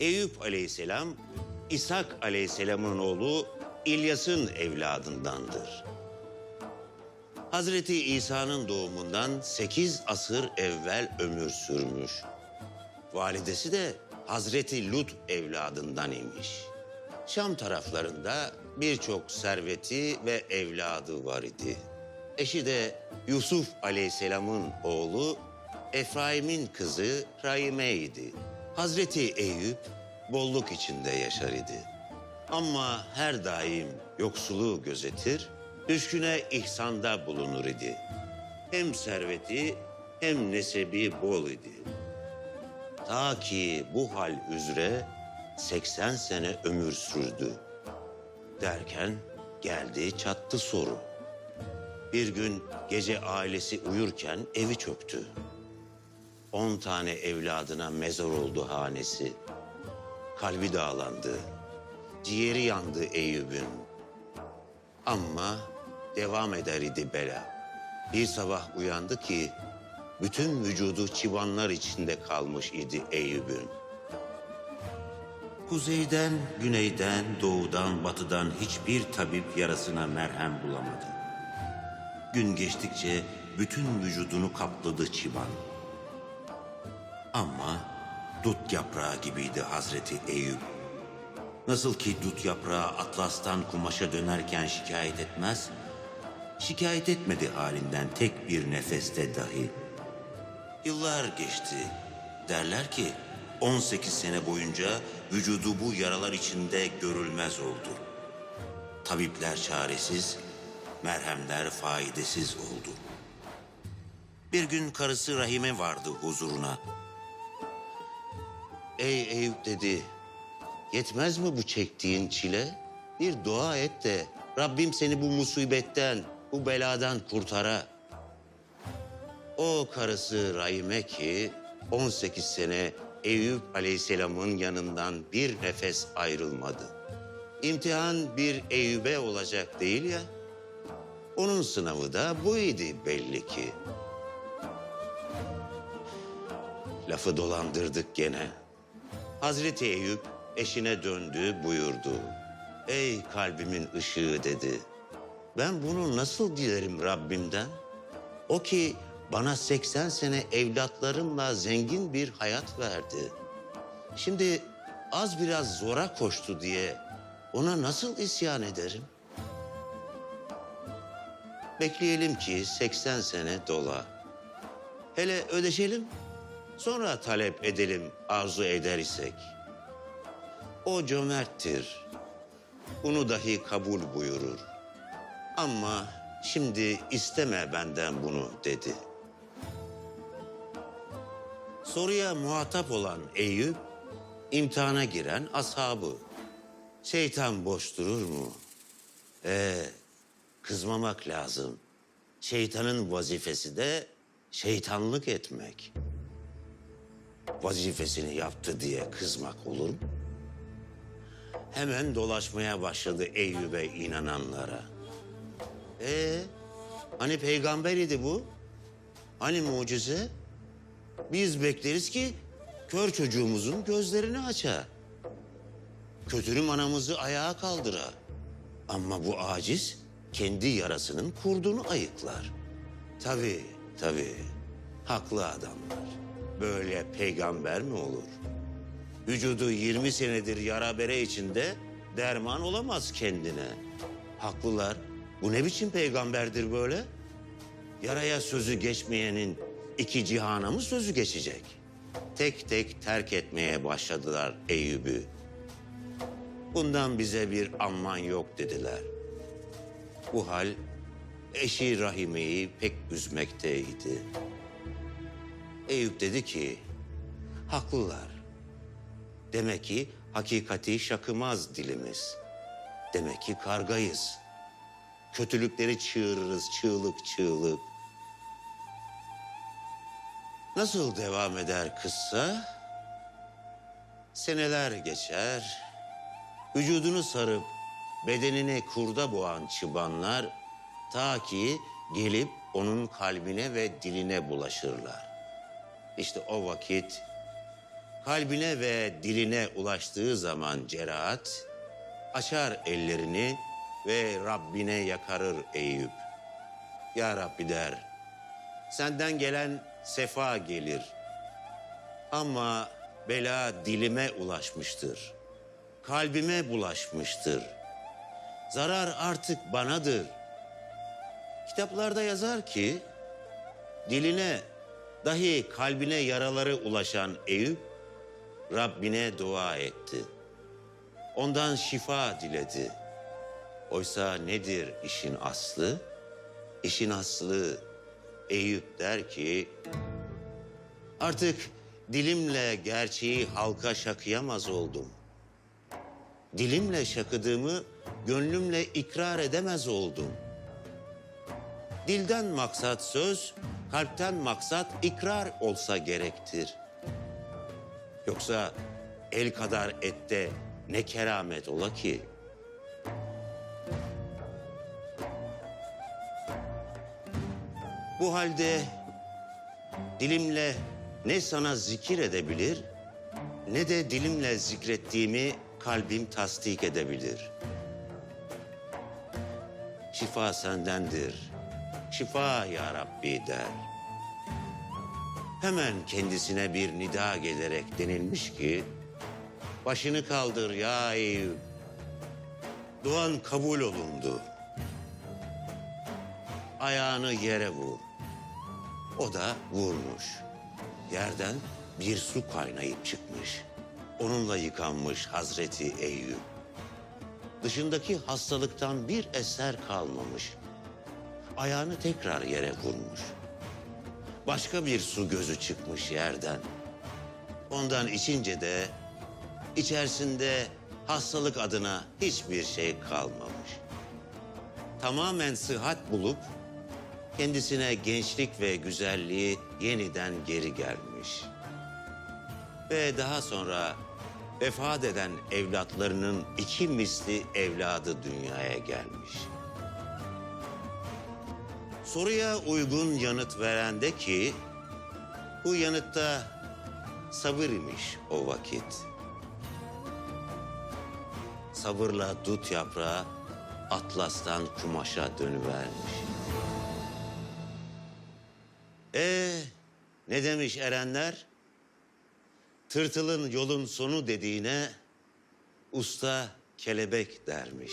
Eyüp aleyhisselam, İshak aleyhisselamın oğlu İlyas'ın evladındandır. Hazreti İsa'nın doğumundan 8 asır evvel ömür sürmüş. Validesi de Hazreti Lut evladından imiş. Şam taraflarında birçok serveti ve evladı var idi. Eşi de Yusuf aleyhisselamın oğlu Efraim'in kızı Rahime idi. Hazreti Eyüp bolluk içinde yaşar idi. Ama her daim yoksuluğu gözetir, düşküne ihsanda bulunur idi. Hem serveti hem nesebi bol idi. Ta ki bu hal üzere 80 sene ömür sürdü. Derken geldi çattı soru. Bir gün gece ailesi uyurken evi çöktü. On tane evladına mezar oldu hanesi. Kalbi dağlandı. Ciğeri yandı Eyüp'ün. Ama devam eder idi bela. Bir sabah uyandı ki bütün vücudu çıbanlar içinde kalmış idi Eyüp'ün. Kuzeyden, güneyden, doğudan, batıdan hiçbir tabip yarasına merhem bulamadı. Gün geçtikçe bütün vücudunu kapladı çıban. Ama dut yaprağı gibiydi Hazreti Eyüp. Nasıl ki dut yaprağı atlastan kumaşa dönerken şikayet etmez, şikayet etmedi halinden tek bir nefeste dahi. Yıllar geçti. Derler ki 18 sene boyunca vücudu bu yaralar içinde görülmez oldu. Tabipler çaresiz, merhemler faidesiz oldu. Bir gün karısı Rahime vardı huzuruna. Ey Eyüp dedi, yetmez mi bu çektiğin çile? Bir dua et de Rabbim seni bu musibetten, bu beladan kurtara. O karısı Rahime ki 18 sene Eyüp Aleyhisselam'ın yanından bir nefes ayrılmadı. İmtihan bir Eyüp'e olacak değil ya. Onun sınavı da buydu belli ki. Lafı dolandırdık gene. Hazreti Eyüp eşine döndü buyurdu. Ey kalbimin ışığı dedi. Ben bunu nasıl dilerim Rabbimden? O ki bana 80 sene evlatlarımla zengin bir hayat verdi. Şimdi az biraz zora koştu diye ona nasıl isyan ederim? Bekleyelim ki 80 sene dola. Hele ödeşelim, sonra talep edelim arzu eder isek. O cömerttir. Bunu dahi kabul buyurur. Ama şimdi isteme benden bunu dedi. Soruya muhatap olan Eyüp, imtihana giren ashabı. Şeytan boş durur mu? Ee, kızmamak lazım. Şeytanın vazifesi de şeytanlık etmek. Vazifesini yaptı diye kızmak olur mu? Hemen dolaşmaya başladı Eyüp'e inananlara. Ee, hani peygamber idi bu? Hani mucize? Biz bekleriz ki kör çocuğumuzun gözlerini açar. Kötürüm anamızı ayağa kaldıra. Ama bu aciz kendi yarasının kurdunu ayıklar. Tabii, tabii. Haklı adamlar. Böyle peygamber mi olur? Vücudu 20 senedir yara bere içinde derman olamaz kendine. Haklılar. Bu ne biçim peygamberdir böyle? Yaraya sözü geçmeyenin iki cihana mı sözü geçecek? Tek tek terk etmeye başladılar Eyüp'ü. Bundan bize bir amman yok dediler. Bu hal eşi Rahime'yi pek üzmekteydi. Eyüp dedi ki, haklılar. Demek ki hakikati şakımaz dilimiz. Demek ki kargayız. Kötülükleri çığırırız çığlık çığlık. Nasıl devam eder kıssa? Seneler geçer. Vücudunu sarıp bedenini kurda boğan çıbanlar ta ki gelip onun kalbine ve diline bulaşırlar. İşte o vakit kalbine ve diline ulaştığı zaman cerahat, açar ellerini ve Rabbine yakarır Eyüp. Ya Rabbi der, senden gelen sefa gelir. Ama bela dilime ulaşmıştır. Kalbime bulaşmıştır. Zarar artık banadır. Kitaplarda yazar ki diline dahi kalbine yaraları ulaşan Eyüp Rabbine dua etti. Ondan şifa diledi. Oysa nedir işin aslı? İşin aslı Eyüp der ki artık dilimle gerçeği halka şakıyamaz oldum. Dilimle şakıdığımı gönlümle ikrar edemez oldum. Dilden maksat söz, kalpten maksat ikrar olsa gerektir. Yoksa el kadar ette ne keramet ola ki? Bu halde dilimle ne sana zikir edebilir ne de dilimle zikrettiğimi kalbim tasdik edebilir. Şifa sendendir. Şifa ya Rabbi der. Hemen kendisine bir nida gelerek denilmiş ki başını kaldır ya Eyüp. Duan kabul olundu. Ayağını yere vur. O da vurmuş. Yerden bir su kaynayıp çıkmış. Onunla yıkanmış Hazreti Eyüp. Dışındaki hastalıktan bir eser kalmamış. Ayağını tekrar yere vurmuş. Başka bir su gözü çıkmış yerden. Ondan içince de içerisinde hastalık adına hiçbir şey kalmamış. Tamamen sıhhat bulup kendisine gençlik ve güzelliği yeniden geri gelmiş. Ve daha sonra vefat eden evlatlarının iki misli evladı dünyaya gelmiş. Soruya uygun yanıt veren de ki bu yanıtta sabır imiş o vakit. Sabırla dut yaprağı atlastan kumaşa dönüvermiş. Ee, ne demiş erenler? Tırtılın yolun sonu dediğine usta kelebek dermiş.